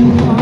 you.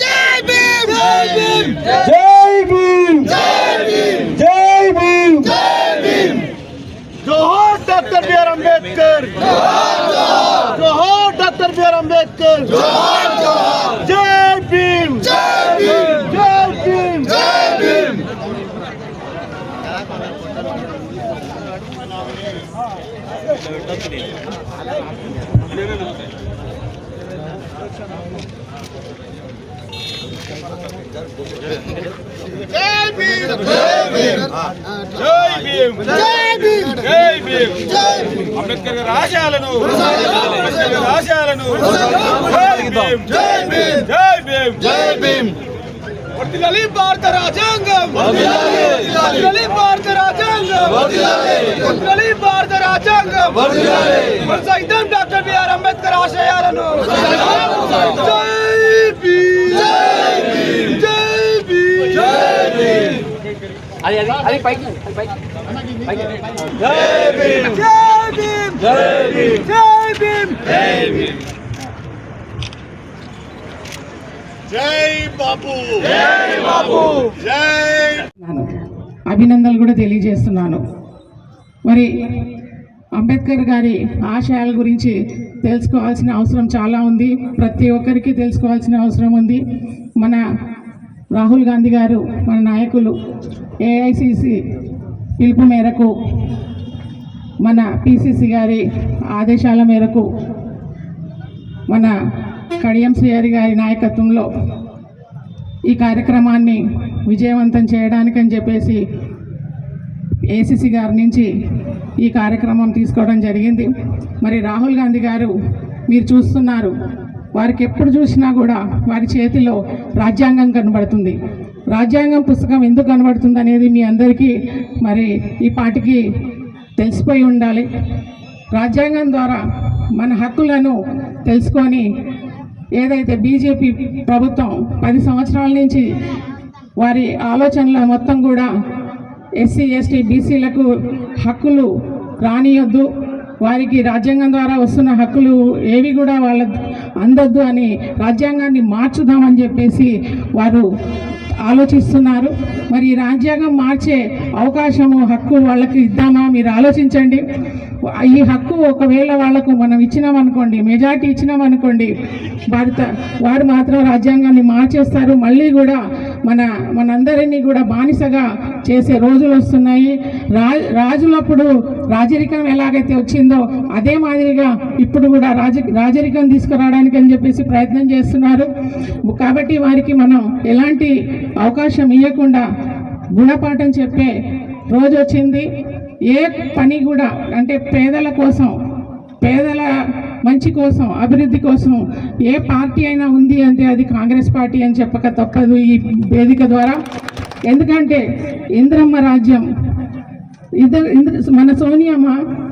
జై భీమ్ జై భీమ్ జోహార్ డాక్టర్ బిఆర్ అంబేద్కర్ జోహార్ డాక్టర్ బిఆర్ అంబేద్కర్ జై భీమ్ జై భీమ్ జై భీమ్ జై భీమ్ జై భీమ్ జై భీమ్ అంబేద్కర్ గారి ఆశయాలను అంబేద్కర్ గారి ఆశయాలను జై భీమ్. జై భీమ్ జై భీమ్ జై భీమ్ భారత రాజ్యాంగం వర్తిల్లాలి భారత రాజ్యాంగం వర్తిల్లాలి భారత రాజ్యాంగం డాక్టర్ బిఆర్ అంబేద్కర్ ఆశయాలను జై భీమ్ జై భీమ్ జై భీమ్ జై భీమ్ అది అది అది పైకి అది పైకి. పైకి జై భీమ్ జై భీమ్ జై భీమ్ జై భీమ్ జై భీమ్ జై జై జై అభినందనలు కూడా తెలియజేస్తున్నాను. మరి అంబేద్కర్ గారి ఆశయాల గురించి తెలుసుకోవాల్సిన అవసరం చాలా ఉంది. ప్రతి ఒక్కరికి తెలుసుకోవాల్సిన అవసరం ఉంది. మన రాహుల్ గాంధీ గారు మన నాయకులు ఏఐసిసి పిలుపు మేరకు మన పిసిసి గారి ఆదేశాల మేరకు మన కడియం శ్రీహరి గారి నాయకత్వంలో ఈ కార్యక్రమాన్ని విజయవంతం చేయడానికని చెప్పేసి ఏసీసీ గారి నుంచి ఈ కార్యక్రమం తీసుకోవడం జరిగింది. మరి రాహుల్ గాంధీ గారు మీరు చూస్తున్నారు. వారికి ఎప్పుడు చూసినా కూడా వారి చేతిలో రాజ్యాంగం కనబడుతుంది. రాజ్యాంగం పుస్తకం ఎందుకు కనబడుతుంది అనేది మీ అందరికీ మరి ఈ పాటికి తెలిసిపోయి ఉండాలి. రాజ్యాంగం ద్వారా మన హక్కులను తెలుసుకొని ఏదైతే బీజేపీ ప్రభుత్వం పది సంవత్సరాల నుంచి వారి ఆలోచనల మొత్తం కూడా ఎస్సీ ఎస్టీ బీసీలకు హక్కులు రానియొద్దు. వారికి రాజ్యాంగం ద్వారా వస్తున్న హక్కులు ఏవి కూడా వాళ్ళ అందొద్దు అని రాజ్యాంగాన్ని మార్చుదామని చెప్పేసి వారు ఆలోచిస్తున్నారు. మరి రాజ్యాంగం మార్చే అవకాశము హక్కు వాళ్ళకి ఇద్దామా? మీరు ఆలోచించండి. ఈ హక్కు ఒకవేళ వాళ్ళకు మనం ఇచ్చినామనుకోండి మెజార్టీ ఇచ్చినామనుకోండి భారత వారు మాత్రం రాజ్యాంగాన్ని మార్చేస్తారు. మళ్ళీ కూడా మన మనందరినీ కూడా బానిసగా చేసే రోజులు వస్తున్నాయి. రా రాజులప్పుడు రాజరికం ఎలాగైతే వచ్చిందో అదే మాదిరిగా ఇప్పుడు కూడా రాజ రాజరికం తీసుకురావడానికి అని చెప్పేసి ప్రయత్నం చేస్తున్నారు. కాబట్టి వారికి మనం ఎలాంటి అవకాశం ఇవ్వకుండా గుణపాఠం చెప్పే రోజు వచ్చింది. ఏ పని కూడా అంటే పేదల కోసం పేదల మంచి కోసం అభివృద్ధి కోసం ఏ పార్టీ అయినా ఉంది అంటే అది కాంగ్రెస్ పార్టీ అని చెప్పక తప్పదు ఈ వేదిక ద్వారా. ఎందుకంటే ఇంద్రమ్మ రాజ్యం ఇద్దరు ఇంద్ర మన సోనియమ్మ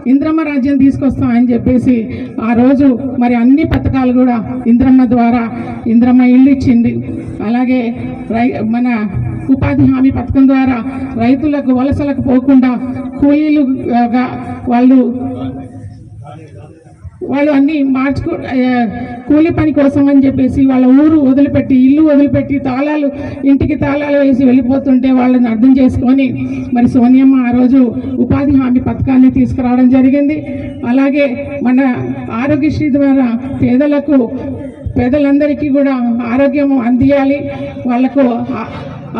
ఇంద్రమ్మ రాజ్యం తీసుకొస్తాం అని చెప్పేసి ఆ రోజు మరి అన్ని పథకాలు కూడా ఇంద్రమ్మ ద్వారా ఇంద్రమ్మ ఇల్లు ఇచ్చింది. అలాగే రై మన ఉపాధి హామీ పథకం ద్వారా రైతులకు వలసలకు పోకుండా కూలీలుగా వాళ్ళు వాళ్ళు అన్నీ మార్చుకో కూలి పని కోసం అని చెప్పేసి వాళ్ళ ఊరు వదిలిపెట్టి ఇల్లు వదిలిపెట్టి తాళాలు ఇంటికి తాళాలు వేసి వెళ్ళిపోతుంటే వాళ్ళని అర్థం చేసుకొని మరి సోనియమ్మ ఆ రోజు ఉపాధి హామీ పథకాన్ని తీసుకురావడం జరిగింది. అలాగే మన ఆరోగ్యశ్రీ ద్వారా పేదలకు పేదలందరికీ కూడా ఆరోగ్యం అందియాలి. వాళ్ళకు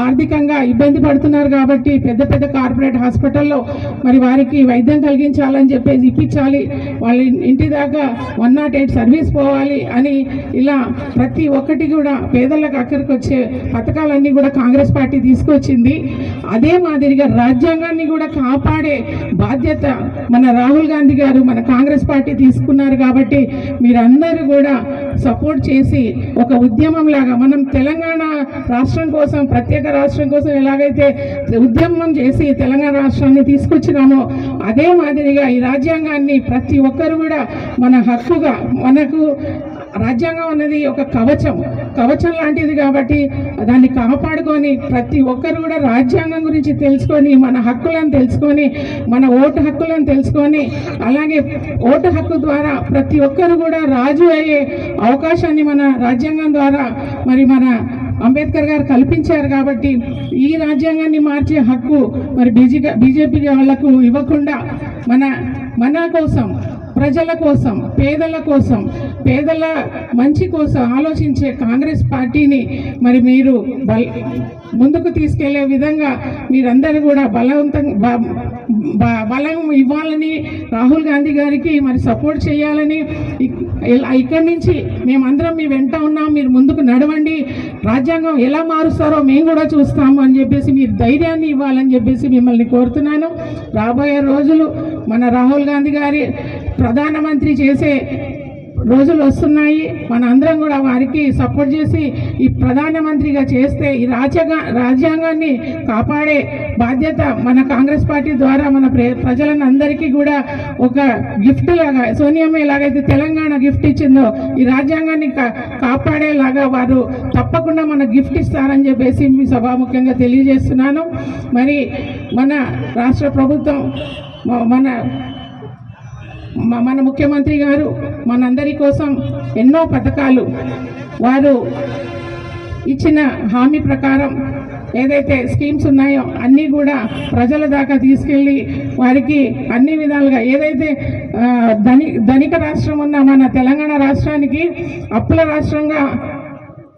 ఆర్థికంగా ఇబ్బంది పడుతున్నారు కాబట్టి పెద్ద పెద్ద కార్పొరేట్ హాస్పిటల్లో మరి వారికి వైద్యం కలిగించాలని చెప్పేసి ఇప్పించాలి. వాళ్ళ ఇంటి దాకా వన్ నాట్ ఎయిట్ సర్వీస్ పోవాలి అని ఇలా ప్రతి ఒక్కటి కూడా పేదలకు అక్కడికి వచ్చే పథకాలన్నీ కూడా కాంగ్రెస్ పార్టీ తీసుకొచ్చింది. అదే మాదిరిగా రాజ్యాంగాన్ని కూడా కాపాడే బాధ్యత మన రాహుల్ గాంధీ గారు మన కాంగ్రెస్ పార్టీ తీసుకున్నారు కాబట్టి మీరందరూ కూడా సపోర్ట్ చేసి ఒక ఉద్యమం లాగా మనం తెలంగాణ రాష్ట్రం కోసం ప్రత్యేక ప్రత్యేక రాష్ట్రం కోసం ఎలాగైతే ఉద్యమం చేసి తెలంగాణ రాష్ట్రాన్ని తీసుకొచ్చినామో అదే మాదిరిగా ఈ రాజ్యాంగాన్ని ప్రతి ఒక్కరు కూడా మన హక్కుగా మనకు రాజ్యాంగం అనేది ఒక కవచం. కవచం లాంటిది కాబట్టి దాన్ని కాపాడుకొని ప్రతి ఒక్కరు కూడా రాజ్యాంగం గురించి తెలుసుకొని మన హక్కులను తెలుసుకొని మన ఓటు హక్కులను తెలుసుకొని అలాగే ఓటు హక్కు ద్వారా ప్రతి ఒక్కరు కూడా రాజు అయ్యే అవకాశాన్ని మన రాజ్యాంగం ద్వారా మరి మన అంబేద్కర్ గారు కల్పించారు కాబట్టి ఈ రాజ్యాంగాన్ని మార్చే హక్కు మరి బీజీ బీజేపీ వాళ్ళకు ఇవ్వకుండా మన మన కోసం ప్రజల కోసం పేదల కోసం పేదల మంచి కోసం ఆలోచించే కాంగ్రెస్ పార్టీని మరి మీరు బల్ ముందుకు తీసుకెళ్ళే విధంగా మీరందరూ కూడా బలవంతం బలం ఇవ్వాలని రాహుల్ గాంధీ గారికి మరి సపోర్ట్ చేయాలని ఇక్కడి నుంచి మేమందరం మీ వెంట ఉన్నాం మీరు ముందుకు నడవండి. రాజ్యాంగం ఎలా మారుస్తారో మేము కూడా చూస్తాము అని చెప్పేసి మీరు ధైర్యాన్ని ఇవ్వాలని చెప్పేసి మిమ్మల్ని కోరుతున్నాను. రాబోయే రోజులు మన రాహుల్ గాంధీ గారి ప్రధానమంత్రి చేసే రోజులు వస్తున్నాయి. మన అందరం కూడా వారికి సపోర్ట్ చేసి ఈ ప్రధానమంత్రిగా చేస్తే ఈ రాజ్యాంగ రాజ్యాంగాన్ని కాపాడే బాధ్యత మన కాంగ్రెస్ పార్టీ ద్వారా మన ప్ర- ప్రజలను అందరికీ కూడా ఒక గిఫ్ట్ లాగా సోనియామ్మ ఎలాగైతే తెలంగాణ గిఫ్ట్ ఇచ్చిందో ఈ రాజ్యాంగాన్ని కా- కాపాడేలాగా వారు తప్పకుండా మన గిఫ్ట్ ఇస్తారని చెప్పేసి మీ సభాముఖ్యంగా తెలియజేస్తున్నాను. మరి మన రాష్ట్ర ప్రభుత్వం మన మన ముఖ్యమంత్రి గారు మనందరి కోసం ఎన్నో పథకాలు వారు ఇచ్చిన హామీ ప్రకారం ఏదైతే స్కీమ్స్ ఉన్నాయో అన్నీ కూడా ప్రజల దాకా తీసుకెళ్ళి వారికి అన్ని విధాలుగా ఏదైతే ధని ధనిక రాష్ట్రం ఉన్న మన తెలంగాణ రాష్ట్రానికి అప్పుల రాష్ట్రంగా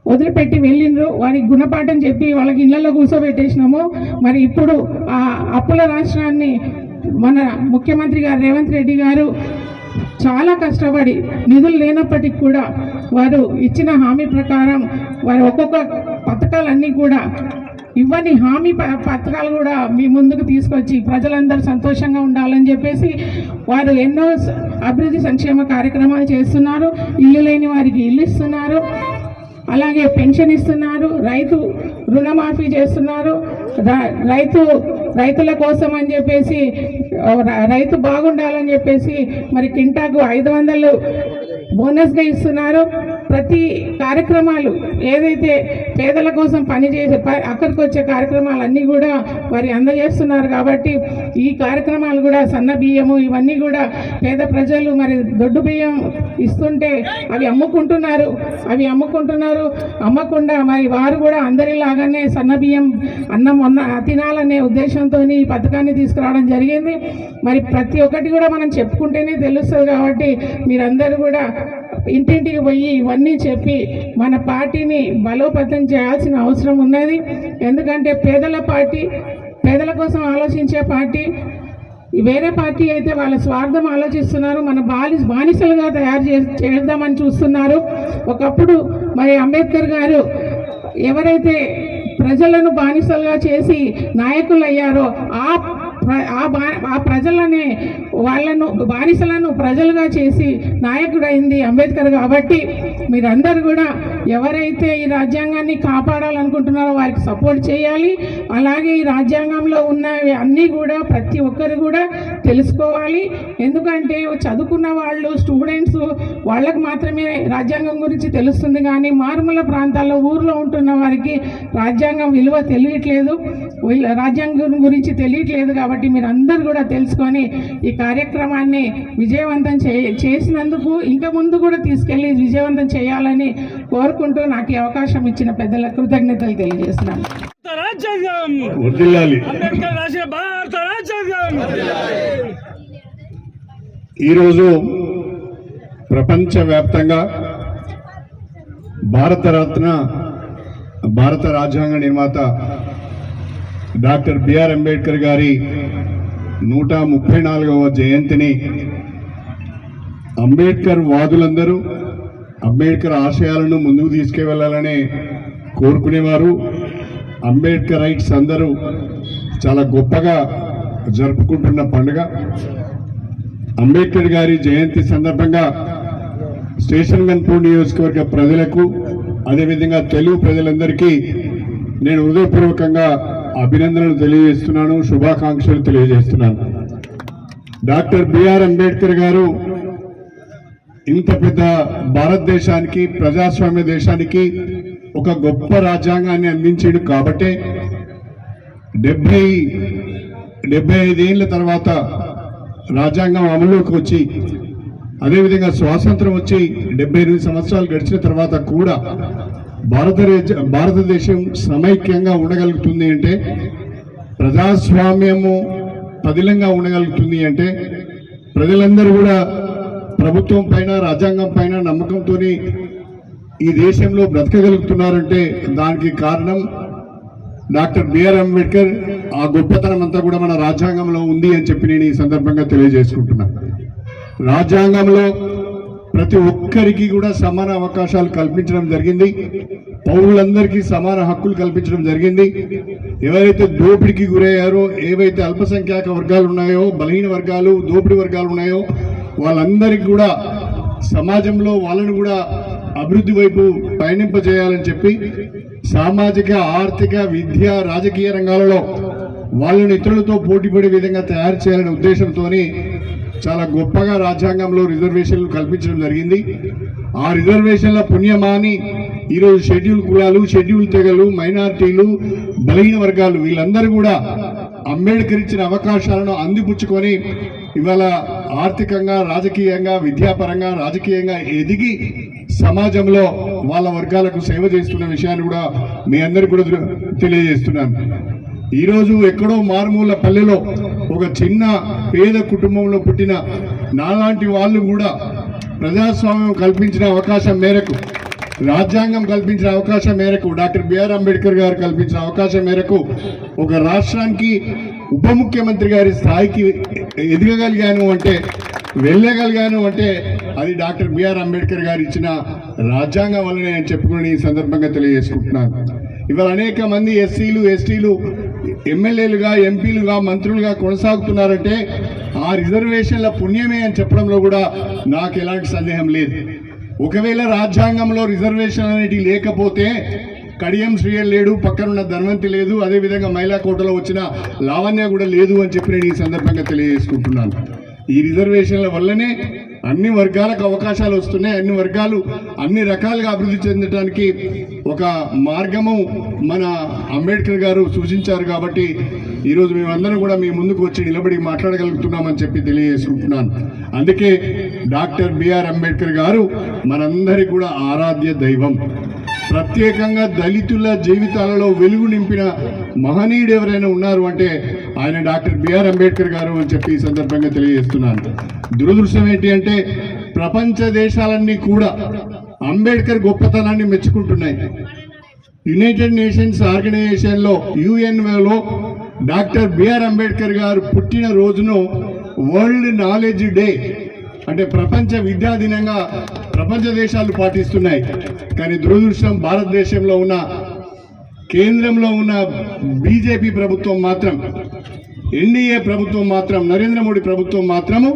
వదిలిపెట్టి వెళ్ళిండ్రు. వారికి గుణపాఠం చెప్పి వాళ్ళకి ఇళ్ళలో కూర్చోబెట్టేసినాము. మరి ఇప్పుడు ఆ అప్పుల రాష్ట్రాన్ని మన ముఖ్యమంత్రి గారు రేవంత్ రెడ్డి గారు చాలా కష్టపడి నిధులు లేనప్పటికీ కూడా వారు ఇచ్చిన హామీ ప్రకారం వారు ఒక్కొక్క పథకాలన్నీ కూడా ఇవ్వని హామీ ప- పథకాలు కూడా మీ ముందుకు తీసుకొచ్చి ప్రజలందరూ సంతోషంగా ఉండాలని చెప్పేసి వారు ఎన్నో అభివృద్ధి సంక్షేమ కార్యక్రమాలు చేస్తున్నారు. ఇల్లు లేని వారికి ఇల్లు ఇస్తున్నారు. అలాగే పెన్షన్ ఇస్తున్నారు రైతు రుణమాఫీ చేస్తున్నారు రైతు రైతుల కోసం అని చెప్పేసి రైతు బాగుండాలని చెప్పేసి మరి కింటాకు ఐదు వందలు బోనస్గా ఇస్తున్నారు. ప్రతి కార్యక్రమాలు ఏదైతే పేదల కోసం పనిచేసే ప- అక్కడికి వచ్చే కార్యక్రమాలన్నీ కూడా వారి అందజేస్తున్నారు కాబట్టి ఈ కార్యక్రమాలు కూడా సన్న బియ్యము ఇవన్నీ కూడా పేద ప్రజలు మరి దొడ్డు బియ్యం ఇస్తుంటే అవి అమ్ముకుంటున్నారు. అవి అమ్ముకుంటున్నారు. అమ్మకుండా మరి వారు కూడా అందరిలాగానే సన్న బియ్యం అన్నం అన్న తినాలనే ఉద్దేశంతో ఈ పథకాన్ని తీసుకురావడం జరిగింది. మరి ప్రతి ఒక్కటి కూడా మనం చెప్పుకుంటేనే తెలుస్తుంది కాబట్టి మీరందరూ కూడా ఇంటింటికి పోయి ఇవన్నీ చెప్పి మన పార్టీని బలోపేతం చేయాల్సిన అవసరం ఉన్నది. ఎందుకంటే పేదల పార్టీ పేదల కోసం ఆలోచించే పార్టీ వేరే పార్టీ అయితే వాళ్ళ స్వార్థం ఆలోచిస్తున్నారు. మన బాలి బానిసలుగా తయారు చే చేద్దామని చూస్తున్నారు. ఒకప్పుడు మరి అంబేద్కర్ గారు ఎవరైతే ప్రజలను బానిసలుగా చేసి నాయకులు అయ్యారో ఆ ఆ బా ఆ ప్రజలనే వాళ్ళను బానిసలను ప్రజలుగా చేసి నాయకుడైంది అంబేద్కర్ కాబట్టి మీరందరూ కూడా ఎవరైతే ఈ రాజ్యాంగాన్ని కాపాడాలనుకుంటున్నారో వారికి సపోర్ట్ చేయాలి. అలాగే ఈ రాజ్యాంగంలో ఉన్నవి అన్నీ కూడా ప్రతి ఒక్కరు కూడా తెలుసుకోవాలి. ఎందుకంటే చదువుకున్న వాళ్ళు స్టూడెంట్స్ వాళ్ళకు మాత్రమే రాజ్యాంగం గురించి తెలుస్తుంది కానీ మారుమూల ప్రాంతాల్లో ఊర్లో ఉంటున్న వారికి రాజ్యాంగం విలువ తెలియట్లేదు. రాజ్యాంగం గురించి తెలియట్లేదు కాబట్టి మీరు అందరూ కూడా తెలుసుకొని ఈ కార్యక్రమాన్ని విజయవంతం చే చేసినందుకు ఇంకా ముందు కూడా తీసుకెళ్ళి విజయవంతం చేయాలని కోరుకుంటూ నాకు ఈ అవకాశం ఇచ్చిన పెద్దల కృతజ్ఞతలు తెలియజేస్తున్నాను. భారత ఈరోజు ప్రపంచవ్యాప్తంగా భారతరత్న భారత రాజ్యాంగ నిర్మాత డాక్టర్ బిఆర్ అంబేద్కర్ గారి నూట ముప్పై నాలుగవ జయంతిని అంబేద్కర్ వాదులందరూ అంబేద్కర్ ఆశయాలను ముందుకు తీసుకువెళ్ళాలని కోరుకునేవారు. అంబేద్కర్ రైట్స్ అందరూ చాలా గొప్పగా జరుపుకుంటున్న పండుగ. అంబేద్కర్ గారి జయంతి సందర్భంగా స్టేషన్ గన్పూర్ నియోజకవర్గ ప్రజలకు అదేవిధంగా తెలుగు ప్రజలందరికీ నేను హృదయపూర్వకంగా అభినందనలు తెలియజేస్తున్నాను శుభాకాంక్షలు తెలియజేస్తున్నాను. డాక్టర్ బిఆర్ అంబేద్కర్ గారు ఇంత పెద్ద భారతదేశానికి ప్రజాస్వామ్య దేశానికి ఒక గొప్ప రాజ్యాంగాన్ని అందించాడు కాబట్టే డెబ్బై డెబ్బై ఐదేళ్ళ తర్వాత రాజ్యాంగం అమలులోకి వచ్చి అదేవిధంగా స్వాతంత్రం వచ్చి డెబ్బై ఎనిమిది సంవత్సరాలు గడిచిన తర్వాత కూడా భారతదేశ భారతదేశం సమైక్యంగా ఉండగలుగుతుంది అంటే ప్రజాస్వామ్యము పదిలంగా ఉండగలుగుతుంది అంటే ప్రజలందరూ కూడా ప్రభుత్వం పైన రాజ్యాంగం పైన నమ్మకంతో ఈ దేశంలో బ్రతకగలుగుతున్నారంటే దానికి కారణం డాక్టర్ బిఆర్ అంబేద్కర్. ఆ గొప్పతనం అంతా కూడా మన రాజ్యాంగంలో ఉంది అని చెప్పి నేను ఈ సందర్భంగా తెలియజేసుకుంటున్నా. రాజ్యాంగంలో ప్రతి ఒక్కరికి కూడా సమాన అవకాశాలు కల్పించడం జరిగింది. పౌరులందరికీ సమాన హక్కులు కల్పించడం జరిగింది. ఎవరైతే దోపిడికి గురయ్యారో ఏవైతే అల్పసంఖ్యాక వర్గాలు ఉన్నాయో బలహీన వర్గాలు దోపిడీ వర్గాలు ఉన్నాయో వాళ్ళందరికీ కూడా సమాజంలో వాళ్ళను కూడా అభివృద్ధి వైపు పయనింపజేయాలని చెప్పి సామాజిక ఆర్థిక విద్య రాజకీయ రంగాలలో వాళ్ళని ఇతరులతో పోటీపడే విధంగా తయారు చేయాలనే ఉద్దేశంతోని చాలా గొప్పగా రాజ్యాంగంలో రిజర్వేషన్లు కల్పించడం జరిగింది. ఆ రిజర్వేషన్ల పుణ్యమాని ఈరోజు షెడ్యూల్ కులాలు షెడ్యూల్ తెగలు మైనారిటీలు బలహీన వర్గాలు వీళ్ళందరూ కూడా అంబేద్కర్ ఇచ్చిన అవకాశాలను అందిపుచ్చుకొని ఇవాళ ఆర్థికంగా రాజకీయంగా విద్యాపరంగా రాజకీయంగా ఎదిగి సమాజంలో వాళ్ళ వర్గాలకు సేవ చేస్తున్న విషయాన్ని కూడా మీ అందరికీ కూడా తెలియజేస్తున్నాను. ఈరోజు ఎక్కడో మారుమూల పల్లెలో ఒక చిన్న పేద కుటుంబంలో పుట్టిన నాలాంటి వాళ్ళు కూడా ప్రజాస్వామ్యం కల్పించిన అవకాశం మేరకు రాజ్యాంగం కల్పించిన అవకాశం మేరకు డాక్టర్ బిఆర్ అంబేద్కర్ గారు కల్పించిన అవకాశం మేరకు ఒక రాష్ట్రానికి ఉప ముఖ్యమంత్రి గారి స్థాయికి ఎదగగలిగాను అంటే వెళ్ళగలిగాను అంటే అది డాక్టర్ బిఆర్ అంబేద్కర్ గారు ఇచ్చిన రాజ్యాంగం వల్లనే అని చెప్పుకుని ఈ సందర్భంగా తెలియజేసుకుంటున్నాను. ఇవాళ అనేక మంది ఎస్సీలు ఎస్టీలు ఎమ్మెల్యేలుగా ఎంపీలుగా మంత్రులుగా కొనసాగుతున్నారంటే ఆ రిజర్వేషన్ల పుణ్యమే అని చెప్పడంలో కూడా నాకు ఎలాంటి సందేహం లేదు. ఒకవేళ రాజ్యాంగంలో రిజర్వేషన్ అనేటివి లేకపోతే కడియం శ్రీయల్ లేడు పక్కనున్న ధన్వంతి లేదు అదేవిధంగా మహిళా కోటలో వచ్చిన లావణ్య కూడా లేదు అని చెప్పి నేను ఈ సందర్భంగా తెలియజేసుకుంటున్నాను. ఈ రిజర్వేషన్ల వల్లనే అన్ని వర్గాలకు అవకాశాలు వస్తున్నాయి. అన్ని వర్గాలు అన్ని రకాలుగా అభివృద్ధి చెందడానికి ఒక మార్గము మన అంబేద్కర్ గారు సూచించారు కాబట్టి ఈరోజు మేమందరం కూడా మీ ముందుకు వచ్చి నిలబడి మాట్లాడగలుగుతున్నామని చెప్పి తెలియజేసుకుంటున్నాను. అందుకే డాక్టర్ బిఆర్ అంబేద్కర్ గారు మనందరి కూడా ఆరాధ్య దైవం. ప్రత్యేకంగా దళితుల జీవితాలలో వెలుగు నింపిన మహనీయుడు ఎవరైనా ఉన్నారు అంటే ఆయన డాక్టర్ బిఆర్ అంబేద్కర్ గారు అని చెప్పి ఈ సందర్భంగా తెలియజేస్తున్నాను. దురదృష్టం ఏంటి అంటే ప్రపంచ దేశాలన్నీ కూడా అంబేద్కర్ గొప్పతనాన్ని మెచ్చుకుంటున్నాయి. యునైటెడ్ నేషన్స్ ఆర్గనైజేషన్లో యుఎన్ఓలో డాక్టర్ బిఆర్ అంబేద్కర్ గారు పుట్టిన రోజును వరల్డ్ నాలెడ్జ్ డే అంటే ప్రపంచ విద్యా దినంగా ప్రపంచ దేశాలు పాటిస్తున్నాయి. కానీ దురదృష్టం భారతదేశంలో ఉన్న కేంద్రంలో ఉన్న బీజేపీ ప్రభుత్వం మాత్రం ఎన్డీఏ ప్రభుత్వం మాత్రం నరేంద్ర మోడీ ప్రభుత్వం మాత్రము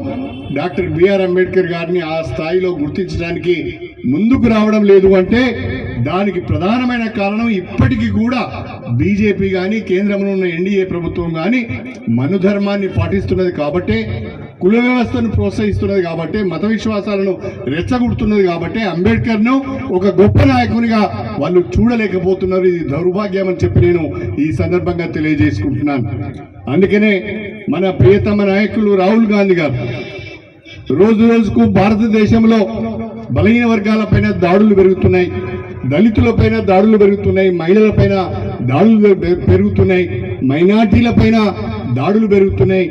డాక్టర్ బిఆర్ అంబేద్కర్ గారిని ఆ స్థాయిలో గుర్తించడానికి ముందుకు రావడం లేదు అంటే దానికి ప్రధానమైన కారణం ఇప్పటికీ కూడా బీజేపీ కానీ కేంద్రంలో ఉన్న ఎన్డీఏ ప్రభుత్వం కానీ మనుధర్మాన్ని పాటిస్తున్నది కాబట్టే కుల వ్యవస్థను ప్రోత్సహిస్తున్నది కాబట్టి మత విశ్వాసాలను రెచ్చగొడుతున్నది కాబట్టి అంబేద్కర్ను ఒక గొప్ప నాయకునిగా వాళ్ళు చూడలేకపోతున్నారు. ఇది దౌర్భాగ్యం అని చెప్పి నేను ఈ సందర్భంగా తెలియజేసుకుంటున్నాను. అందుకనే మన ప్రియతమ నాయకులు రాహుల్ గాంధీ గారు రోజు రోజుకు భారతదేశంలో బలహీన వర్గాలపైన దాడులు పెరుగుతున్నాయి దళితులపైన దాడులు పెరుగుతున్నాయి మహిళలపైన దాడులు పె- పెరుగుతున్నాయి మైనార్టీలపైన దాడులు పెరుగుతున్నాయి.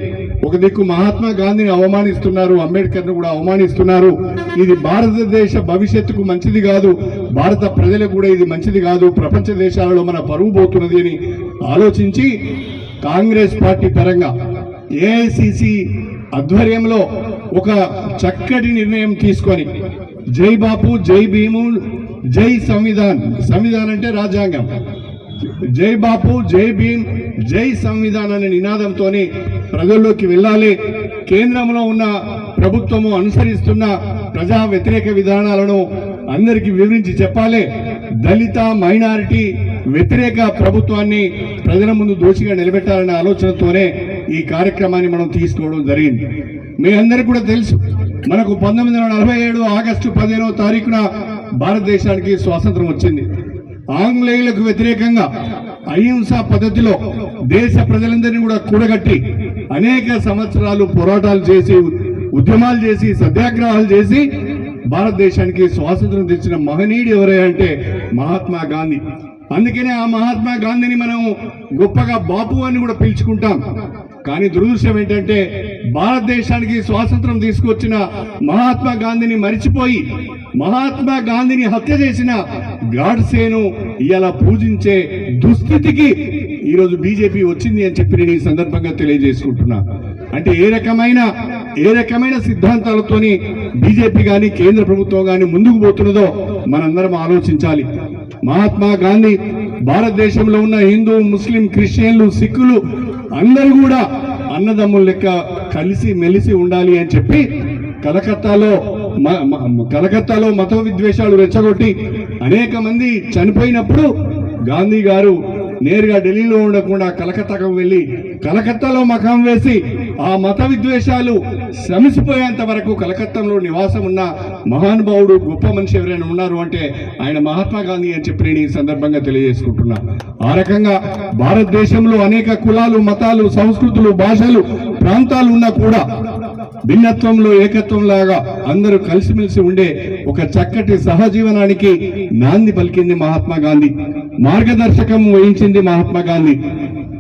ఒక దిక్కు మహాత్మా గాంధీని అవమానిస్తున్నారు అంబేద్కర్ను కూడా అవమానిస్తున్నారు. ఇది భారతదేశ భవిష్యత్తుకు మంచిది కాదు భారత ప్రజలకు కూడా ఇది మంచిది కాదు. ప్రపంచ దేశాలలో మన పరువు పోతున్నది అని ఆలోచించి కాంగ్రెస్ పార్టీ పరంగా ఏఐసిసి ఆధ్వర్యంలో ఒక చక్కటి నిర్ణయం తీసుకొని జై బాపు జై భీము జై సంవిధాన్. సంవిధాన్ అంటే రాజ్యాంగం. జై బాపు జై భీమ్ జై సంవిధాన్ అనే నినాదంతో ప్రజల్లోకి వెళ్ళాలి. కేంద్రంలో ఉన్న ప్రభుత్వము అనుసరిస్తున్న ప్రజా వ్యతిరేక విధానాలను అందరికీ వివరించి చెప్పాలి. దళిత మైనారిటీ వ్యతిరేక ప్రభుత్వాన్ని ప్రజల ముందు దోషిగా నిలబెట్టాలనే ఆలోచనతోనే ఈ కార్యక్రమాన్ని మనం తీసుకోవడం జరిగింది. మీ అందరికీ కూడా తెలుసు మనకు పంతొమ్మిది వందల నలభై ఏడు ఆగస్టు పదిహేనవ తారీఖున భారతదేశానికి స్వాతంత్రం వచ్చింది. ఆంగ్లేయులకు వ్యతిరేకంగా అహింసా పద్ధతిలో దేశ ప్రజలందరినీ కూడా కూడగట్టి అనేక సంవత్సరాలు పోరాటాలు చేసి ఉద్యమాలు చేసి సత్యాగ్రహాలు చేసి భారతదేశానికి స్వాతంత్రం తెచ్చిన మహనీయుడు ఎవరే అంటే మహాత్మా గాంధీ. అందుకనే ఆ మహాత్మా గాంధీని మనం గొప్పగా బాపు అని కూడా పిలుచుకుంటాం. కానీ దురదృష్టం ఏంటంటే భారతదేశానికి స్వాతంత్రం తీసుకొచ్చిన మహాత్మా గాంధీని మరిచిపోయి మహాత్మా గాంధీని హత్య చేసిన గాడ్సేను ఇలా పూజించే దుస్థితికి ఈరోజు బీజేపీ వచ్చింది అని చెప్పి నేను ఈ సందర్భంగా తెలియజేసుకుంటున్నా. అంటే ఏ రకమైన ఏ రకమైన సిద్ధాంతాలతోని బీజేపీ కానీ కేంద్ర ప్రభుత్వం కానీ ముందుకు పోతున్నదో మనందరం ఆలోచించాలి. మహాత్మా గాంధీ భారతదేశంలో ఉన్న హిందూ ముస్లిం క్రిస్టియన్లు సిక్కులు అందరూ కూడా అన్నదమ్ముల లెక్క కలిసి మెలిసి ఉండాలి అని చెప్పి కలకత్తాలో మ- మ- కలకత్తాలో మత విద్వేషాలు రెచ్చగొట్టి అనేక మంది చనిపోయినప్పుడు గాంధీ గారు నేరుగా ఢిల్లీలో ఉండకుండా కలకత్తాకు వెళ్ళి కలకత్తాలో మకాం వేసి ఆ మత విద్వేషాలు శ్రమిసిపోయేంత వరకు కలకత్తంలో నివాసం ఉన్న మహానుభావుడు గొప్ప మనిషి ఎవరైనా ఉన్నారు అంటే ఆయన మహాత్మా గాంధీ అని చెప్పి నేను ఈ సందర్భంగా తెలియజేసుకుంటున్నా. ఆ రకంగా భారతదేశంలో అనేక కులాలు మతాలు సంస్కృతులు భాషలు ప్రాంతాలు ఉన్నా కూడా భిన్నత్వంలో ఏకత్వం లాగా అందరూ కలిసిమెలిసి ఉండే ఒక చక్కటి సహజీవనానికి నాంది పలికింది మహాత్మా గాంధీ. మార్గదర్శకం వహించింది మహాత్మా గాంధీ.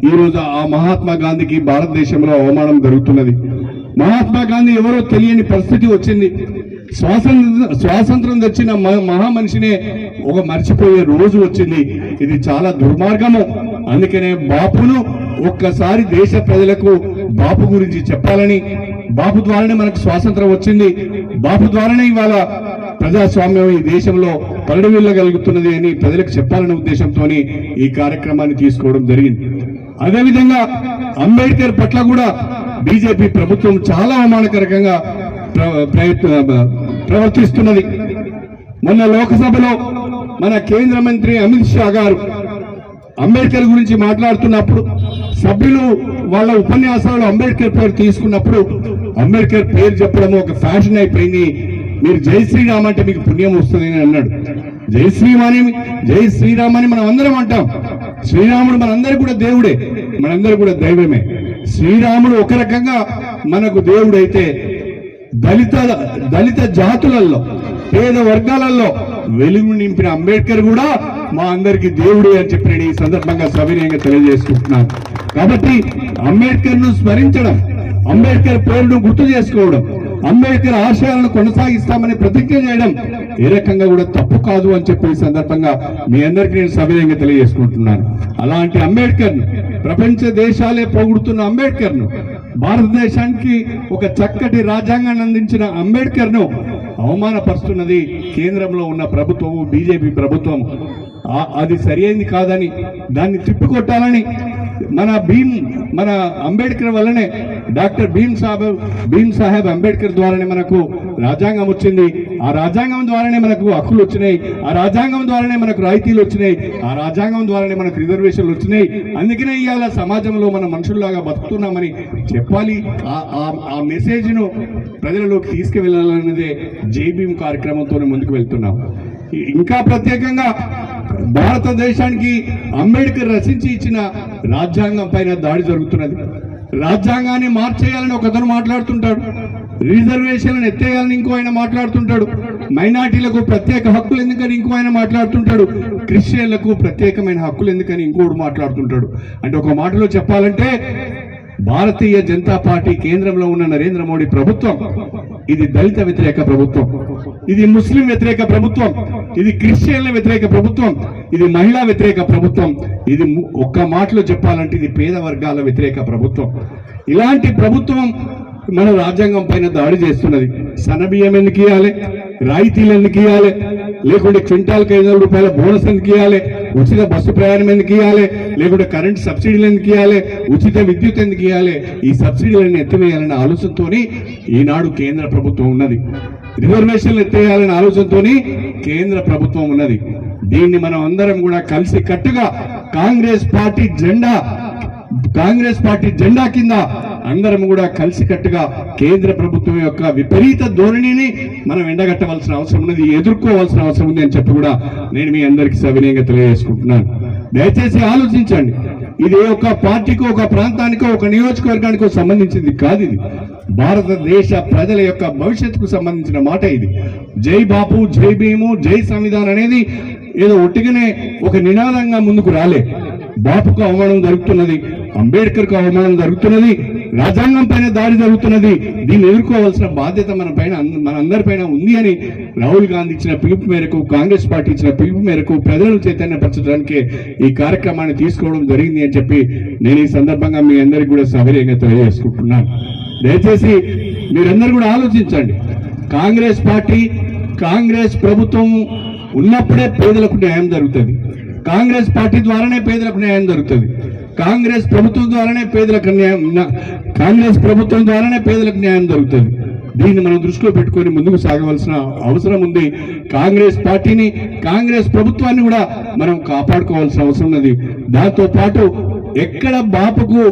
ఈ రోజు ఆ మహాత్మా గాంధీకి భారతదేశంలో అవమానం జరుగుతున్నది. మహాత్మా గాంధీ ఎవరో తెలియని పరిస్థితి వచ్చింది. స్వాతంత్ర స్వాతంత్రం తెచ్చిన మహామనిషినే ఒక మర్చిపోయే రోజు వచ్చింది. ఇది చాలా దుర్మార్గము. అందుకనే బాపును ఒక్కసారి దేశ ప్రజలకు బాపు గురించి చెప్పాలని బాపు ద్వారానే మనకు స్వాతంత్రం వచ్చింది. బాపు ద్వారానే ఇవాళ ప్రజాస్వామ్యం ఈ దేశంలో పరిడవిల్లగలుగుతున్నది అని ప్రజలకు చెప్పాలనే ఉద్దేశంతో ఈ కార్యక్రమాన్ని తీసుకోవడం జరిగింది. అదేవిధంగా అంబేద్కర్ పట్ల కూడా బీజేపీ ప్రభుత్వం చాలా అవమానకరంగా ప్రయత్న ప్రవర్తిస్తున్నది. మొన్న లోక్సభలో మన కేంద్ర మంత్రి అమిత్ షా గారు అంబేద్కర్ గురించి మాట్లాడుతున్నప్పుడు సభ్యులు వాళ్ళ ఉపన్యాసాలు అంబేద్కర్ పేరు తీసుకున్నప్పుడు అంబేద్కర్ పేరు చెప్పడం ఒక ఫ్యాషన్ అయిపోయింది. మీరు జై శ్రీరామ్ అంటే మీకు పుణ్యం వస్తుంది అని అన్నాడు. జై శ్రీరామ్ అని జై శ్రీరామ్ అని మనం అందరం అంటాం. శ్రీరాముడు మనందరి కూడా దేవుడే. మనందరూ కూడా దైవమే. శ్రీరాముడు ఒక రకంగా మనకు దేవుడైతే దళిత దళిత జాతులలో పేద వర్గాలలో వెలుగు నింపిన అంబేద్కర్ కూడా మా అందరికి దేవుడే అని చెప్పి నేను ఈ సందర్భంగా సవినయంగా తెలియజేసుకుంటున్నాను. కాబట్టి అంబేద్కర్ను స్మరించడం అంబేద్కర్ పేరును గుర్తు చేసుకోవడం అంబేద్కర్ ఆశయాలను కొనసాగిస్తామని ప్రతిజ్ఞ చేయడం ఏ రకంగా కూడా తప్పు కాదు అని చెప్పి ఈ సందర్భంగా మీ అందరికీ నేను సవినయంగా తెలియజేసుకుంటున్నాను. అలాంటి అంబేద్కర్ను ప్రపంచ దేశాలే పొగుడుతున్న అంబేద్కర్ను భారతదేశానికి ఒక చక్కటి రాజ్యాంగాన్ని అందించిన అంబేద్కర్ను అవమానపరుస్తున్నది కేంద్రంలో ఉన్న ప్రభుత్వము బీజేపీ ప్రభుత్వం. అది సరియైంది కాదని దాన్ని తిప్పికొట్టాలని మన భీమ్ మన అంబేద్కర్ వల్లనే డాక్టర్ భీమ్ సాహెబ్ భీమ్ సాహెబ్ అంబేద్కర్ ద్వారానే మనకు రాజ్యాంగం వచ్చింది. ఆ రాజ్యాంగం ద్వారానే మనకు హక్కులు వచ్చినాయి. ఆ రాజ్యాంగం ద్వారానే మనకు రాయితీలు వచ్చినాయి. ఆ రాజ్యాంగం ద్వారానే మనకు రిజర్వేషన్లు వచ్చినాయి. అందుకనే ఇవాళ సమాజంలో మన మనుషుల్లాగా బతుకుతున్నామని చెప్పాలి. ఆ- మెసేజ్ను ప్రజలలోకి తీసుకువెళ్ళాలన్నదే జేబీఎం కార్యక్రమంతో ముందుకు వెళ్తున్నాం. ఇంకా ప్రత్యేకంగా భారతదేశానికి అంబేద్కర్ రచించి ఇచ్చిన రాజ్యాంగం పైన దాడి జరుగుతున్నది. రాజ్యాంగాన్ని మార్చేయాలని ఒకతను మాట్లాడుతుంటాడు. రిజర్వేషన్లను ఎత్తేయాలని ఇంకో ఆయన మాట్లాడుతుంటాడు. మైనార్టీలకు ప్రత్యేక హక్కులు ఎందుకని ఇంకో ఆయన మాట్లాడుతుంటాడు. క్రిస్టియన్లకు ప్రత్యేకమైన హక్కులు ఎందుకని ఇంకోడు మాట్లాడుతుంటాడు. అంటే ఒక మాటలో చెప్పాలంటే భారతీయ జనతా పార్టీ కేంద్రంలో ఉన్న నరేంద్ర మోడీ ప్రభుత్వం ఇది దళిత వ్యతిరేక ప్రభుత్వం. ఇది ముస్లిం వ్యతిరేక ప్రభుత్వం. ఇది క్రిస్టియన్ల వ్యతిరేక ప్రభుత్వం ఇది మహిళా వ్యతిరేక ప్రభుత్వం ఇది ఒక్క మాటలో చెప్పాలంటే ఇది పేద వర్గాల వ్యతిరేక ప్రభుత్వం. ఇలాంటి ప్రభుత్వం మన రాజ్యాంగం పైన దాడి చేస్తున్నది. సన్నబియ్యం ఎందుకు ఇవ్వాలి రాయితీలు ఎందుకు ఇవ్వాలి లేకుంటే క్వింటాల్కి ఐదు రూపాయల బోనస్ ఎందుకు ఇవ్వాలి ఉచిత బస్సు ప్రయాణం ఎందుకు ఇవ్వాలి లేకుంటే కరెంట్ సబ్సిడీలు ఎందుకు ఇవ్వాలి ఉచిత విద్యుత్ ఎందుకు ఇవ్వాలి ఈ సబ్సిడీలను ఎత్తివేయాలనే ఆలోచనతోని ఈనాడు కేంద్ర ప్రభుత్వం ఉన్నది. రిజర్వేషన్లు ఎత్తేయాలనే ఆలోచనతోని కేంద్ర ప్రభుత్వం ఉన్నది. దీన్ని మనం అందరం కూడా కలిసి కట్టుగా కాంగ్రెస్ పార్టీ జెండా కాంగ్రెస్ పార్టీ జెండా కింద అందరం కూడా కలిసికట్టుగా కేంద్ర ప్రభుత్వం యొక్క విపరీత ధోరణిని మనం ఎండగట్టవలసిన అవసరం ఉన్నది ఎదుర్కోవాల్సిన అవసరం ఉంది అని చెప్పి కూడా నేను మీ అందరికీ సవినయంగా తెలియజేసుకుంటున్నాను. దయచేసి ఆలోచించండి. ఇది ఒక పార్టీకి ఒక ప్రాంతానికో ఒక నియోజకవర్గానికి సంబంధించింది కాదు ఇది. భారతదేశ ప్రజల యొక్క భవిష్యత్తుకు సంబంధించిన మాట ఇది. జై బాపు జై భీము జై సంవిధాన్ అనేది ఏదో ఒట్టిగానే ఒక నినాదంగా ముందుకు రాలే. బాపుకు అవమానం జరుగుతున్నది అంబేద్కర్కు అవమానం జరుగుతున్నది రాజ్యాంగం పైన దాడి జరుగుతున్నది. దీన్ని ఎదుర్కోవాల్సిన బాధ్యత మన పైన మన పైన ఉంది అని రాహుల్ గాంధీ ఇచ్చిన పిలుపు మేరకు కాంగ్రెస్ పార్టీ ఇచ్చిన పిలుపు మేరకు ప్రజలను చైతన్యపరచడానికి ఈ కార్యక్రమాన్ని తీసుకోవడం జరిగింది అని చెప్పి నేను ఈ సందర్భంగా మీ అందరికి కూడా సవినయంగా తెలియజేసుకుంటున్నాను దయచేసి మీరందరూ కూడా ఆలోచించండి. కాంగ్రెస్ పార్టీ కాంగ్రెస్ ప్రభుత్వం ఉన్నప్పుడే పేదలకు న్యాయం జరుగుతుంది. కాంగ్రెస్ పార్టీ ద్వారానే పేదలకు న్యాయం జరుగుతుంది. కాంగ్రెస్ ప్రభుత్వం ద్వారానే పేదలకు న్యాయం కాంగ్రెస్ ప్రభుత్వం ద్వారానే పేదలకు న్యాయం దొరుకుతుంది. దీన్ని మనం దృష్టిలో పెట్టుకొని ముందుకు సాగవలసిన అవసరం ఉంది. కాంగ్రెస్ పార్టీని కాంగ్రెస్ ప్రభుత్వాన్ని కూడా మనం కాపాడుకోవాల్సిన అవసరం ఉన్నది. దాంతో పాటు ఎక్కడ బాపుకు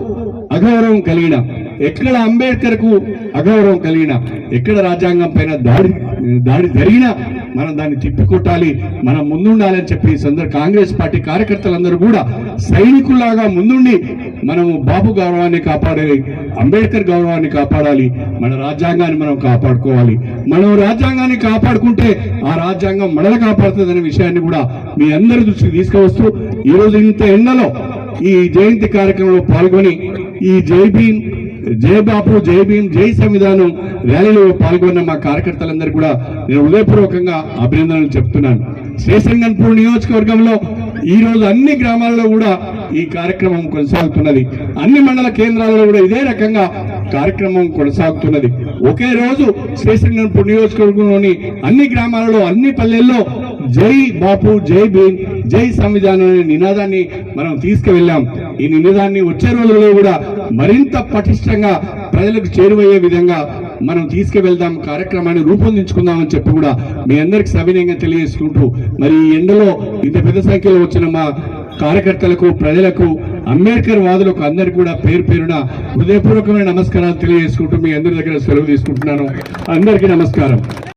అగౌరవం కలిగిన ఎక్కడ అంబేద్కర్కు అగౌరవం కలిగిన ఎక్కడ రాజ్యాంగం పైన దాడి దాడి జరిగినా మనం దాన్ని తిప్పికొట్టాలి మనం ముందుండాలని చెప్పి సందర్భ కాంగ్రెస్ పార్టీ కార్యకర్తలందరూ కూడా సైనికుల్లాగా ముందుండి మనము బాబు గౌరవాన్ని కాపాడాలి అంబేద్కర్ గౌరవాన్ని కాపాడాలి మన రాజ్యాంగాన్ని మనం కాపాడుకోవాలి. మనం రాజ్యాంగాన్ని కాపాడుకుంటే ఆ రాజ్యాంగం మనల్ని కాపాడుతుందనే విషయాన్ని కూడా మీ అందరి దృష్టికి తీసుకువస్తూ ఈ రోజు ఇంత ఎండలో ఈ జయంతి కార్యక్రమంలో పాల్గొని ఈ జై భీమ్ జై బాపు జై భీం జై సంవిధానం ర్యాలీలో పాల్గొన్న మా కార్యకర్తలందరూ కూడా నేను హృదయపూర్వకంగా అభినందనలు చెప్తున్నాను. శ్రీశంగన్పూర్ నియోజకవర్గంలో ఈ రోజు అన్ని గ్రామాల్లో కూడా ఈ కార్యక్రమం కొనసాగుతున్నది. అన్ని మండల కేంద్రాలలో కూడా ఇదే రకంగా కార్యక్రమం కొనసాగుతున్నది. ఒకే రోజు శ్రీశంగన్పూర్ నియోజకవర్గంలోని అన్ని గ్రామాలలో అన్ని పల్లెల్లో జై బాపు జై భీమ్ జై సంవిధానం అనే నినాదాన్ని మనం తీసుకువెళ్ళాం. ఈ నినాదాన్ని వచ్చే రోజుల్లో కూడా మరింత పటిష్టంగా ప్రజలకు చేరువయ్యే విధంగా మనం తీసుకువెళ్దాం కార్యక్రమాన్ని రూపొందించుకుందామని చెప్పి కూడా మీ అందరికి సవినయంగా తెలియజేసుకుంటూ మరి ఈ ఎండలో ఇంత పెద్ద సంఖ్యలో వచ్చిన మా కార్యకర్తలకు ప్రజలకు అంబేద్కర్ వాదులకు అందరికి కూడా పేరు పేరున హృదయపూర్వకమైన నమస్కారాలు తెలియజేసుకుంటూ మీ అందరి దగ్గర సెలవు తీసుకుంటున్నాను. అందరికీ నమస్కారం.